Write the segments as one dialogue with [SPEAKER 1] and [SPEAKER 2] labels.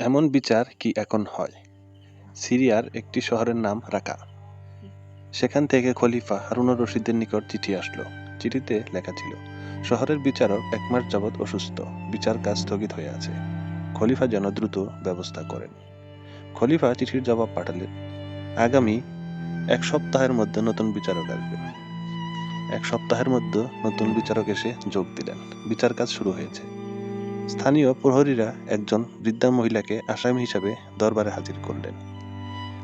[SPEAKER 1] এমন বিচার কি এখন হয়? সিরিয়ার একটি শহরের নাম রাকা। সেখান থেকে খলিফা হারুনুর রশিদের নিকট চিঠি আসলো। চিঠিতে লেখা ছিল, শহরের বিচারক এক মাস যাবৎ অসুস্থ। বিচার কাজ স্থগিত হয়ে আছে। খলিফা যেন দ্রুত ব্যবস্থা করেন। খলিফা চিঠির জবাব পাঠালেন, আগামী এক সপ্তাহের মধ্যে নতুন বিচারক আসবে। এক সপ্তাহের মধ্যে নতুন বিচারক এসে যোগ দিলেন। বিচার কাজ শুরু হয়েছে। স্থানীয় প্রহরীরা একজন বৃদ্ধা মহিলাকে আসামি হিসাবে দরবারে হাজির করলেন।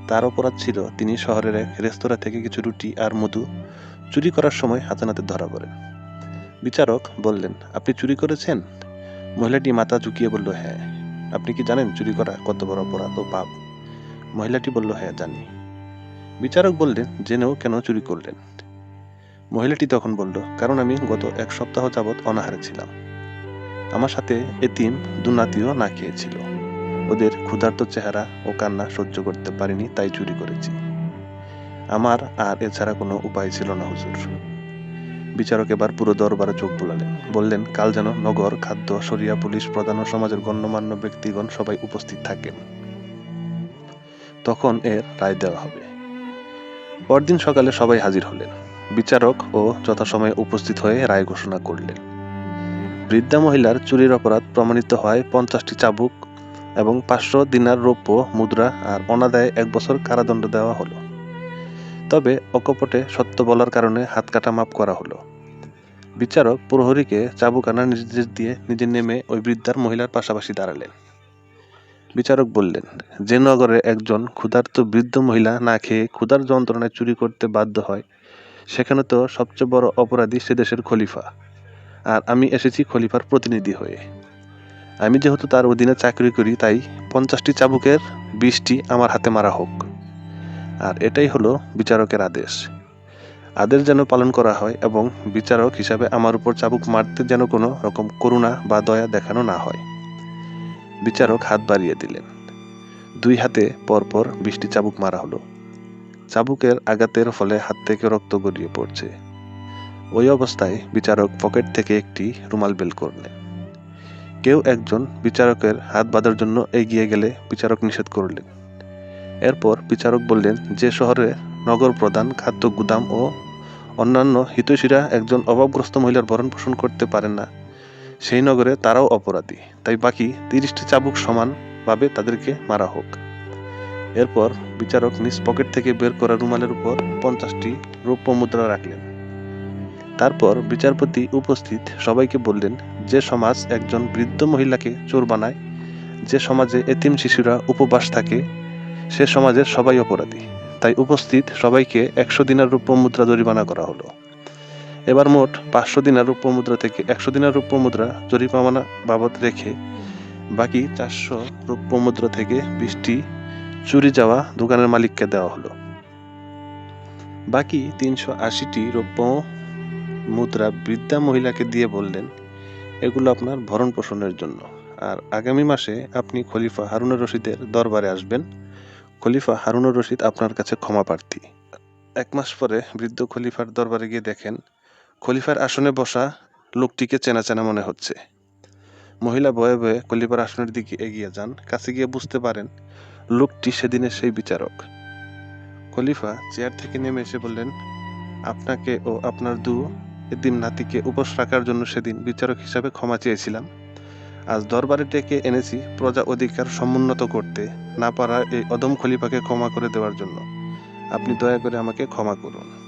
[SPEAKER 1] তার অপরাধ ছিল তিনি শহরের এক রেস্তোরাঁ থেকে কিছু রুটি আর মধু চুরি করার সময় হাতে নাতে ধরা পড়েন। বিচারক বললেন, আপনি চুরি করেছেন? মহিলাটি মাথা ঝুঁকিয়ে বলল হ্যাঁ। আপনি কি জানেন চুরি করা কত বড় অপরাধ ও পাপ? মহিলাটি বলল হ্যাঁ জানি। বিচারক বললেন, জেনেও কেন চুরি করলেন? মহিলাটি তখন বলল, কারণ আমি গত এক সপ্তাহ যাবৎ অনাহারে ছিলাম। আমার সাথে এতিম দুনাতিও না খেয়েছিল। ওদের ক্ষুধার্ত চেহারা ও কান্না সহ্য করতে পারিনি, তাই চুরি করেছি। আমার আর এছাড়া কোনো উপায় ছিল না, হুজুর। বিচারক এবার পুরো দরবারে চোখ বুলালেন। বললেন, কাল যেন নগর, খাদ্য সরিয়া পুলিশ প্রধান ও সমাজের গণ্যমান্য ব্যক্তিগণ সবাই উপস্থিত থাকেন। তখন এর রায় দেওয়া হবে। পরদিন সকালে সবাই হাজির হলেন। বিচারক ও যথাসময়ে উপস্থিত হয়ে রায় ঘোষণা করলেন। বৃদ্ধা মহিলার চুরির অপরাধ প্রমাণিত হয় পঞ্চাশটি চাবুক এবং পাঁচশো দিনার রৌপ্য, মুদ্রা আর অনাদায়ে এক বছর কারাদণ্ড দেওয়া হলো। তবে অকপটে সত্য বলার কারণে হাত কাটা মাপ করা হলো। বিচারক প্রহরীকে চাবুক আনার নির্দেশ দিয়ে নিজে নেমে ওই বৃদ্ধার মহিলার পাশাপাশি দাঁড়ালেন। বিচারক বললেন, যে নগরে একজন ক্ষুধার্ত বৃদ্ধ মহিলা না খেয়ে ক্ষুধার যন্ত্রণায় চুরি করতে বাধ্য হয়, সেখানে তো সবচেয়ে বড় অপরাধী সে দেশের খলিফা। আর আমি এসেছি খলিফার প্রতিনিধি হয়ে। আমি যেহেতু তার অধীনে চাকরি করি, তাই পঞ্চাশটি চাবুকের বিশটি আমার হাতে মারা হোক। আর এটাই হলো বিচারকের আদেশ। আদেশ যেন পালন করা হয় এবং বিচারক হিসাবে আমার উপর চাবুক মারতে যেন কোনো রকম করুণা বা দয়া দেখানো না হয়। বিচারক হাত বাড়িয়ে দিলেন। দুই হাতে পরপর বিশটি চাবুক মারা হলো। চাবুকের আঘাতের ফলে হাত থেকে রক্ত গড়িয়ে পড়ছে। ওই অবস্থায় বিচারক পকেট থেকে একটি রুমাল বের করলেন কেউ একজন বিচারকের হাত বাঁধার জন্য এগিয়ে গেলে বিচারক নিষেধ করলেন। এরপর বিচারক বললেন, যে শহরে নগর প্রধান, খাদ্য গুদাম ও অন্যান্য হিতৈষীরা একজন অভাবগ্রস্ত মহিলার ভরণ পোষণ করতে পারেন না, সেই নগরে তারাও অপরাধী। তাই বাকি তিরিশটি চাবুক সমানভাবে তাদেরকে মারা হোক। এরপর বিচারক নিজ পকেট থেকে বের করা রুমালের উপর পঞ্চাশটি রৌপ্য মুদ্রা রাখলেন। তারপর বিচারপতি উপস্থিত সবাইকে বললেন, যে সমাজ একজন বৃদ্ধ মহিলাকে চোর বানায়, যে সমাজে এতিম শিশুরা উপবাস থাকে, সে সমাজের সবাই অপরাধী। তাই উপস্থিত সবাইকে একশো দিনের রূপ্য মুদ্রা জরিমানা করা হলো। এবার মোট পাঁচশো দিনার রূপ্য মুদ্রা থেকে একশো দিনের রূপ্য মুদ্রা জরিমানা বাবদ রেখে বাকি চারশো রূপ্য মুদ্রা থেকে বিশটি চুরি যাওয়া দোকানের মালিককে দেওয়া হলো। বাকি তিনশো আশিটি রৌপ্য মুদ্রা বৃদ্ধা মহিলাকে দিয়ে বললেন, এগুলো আপনার ভরণ পোষণের জন্য। আর আগামী মাসে আপনি খলিফা হারুনুর রশিদের দরবারে আসবেন। খলিফা হারুনুর রশিদ আপনার কাছে ক্ষমা প্রার্থী। এক মাস পরে বৃদ্ধ খলিফার দরবারে গিয়ে দেখেন, খলিফার আসনে বসা লোকটিকে চেনা চেনা মনে হচ্ছে। মহিলা ভয়ে ভয়ে খলিফার আসনের দিকে এগিয়ে যান, কাছে গিয়ে বুঝতে পারেন, লোকটি সেদিনের সেই বিচারক। খলিফা চেয়ার থেকে নেমে এসে বললেন, আপনাকে ও আপনার দু এদিন নাতিকে উপোস রাখার জন্য সেদিন বিচারক হিসাবে ক্ষমা চেয়েছিলাম। আজ দরবারে ডেকে এনেছি প্রজা অধিকার সমুন্নত করতে, না পারা এই অদম খলিফাকে ক্ষমা করে দেওয়ার জন্য। আপনি দয়া করে আমাকে ক্ষমা করুন।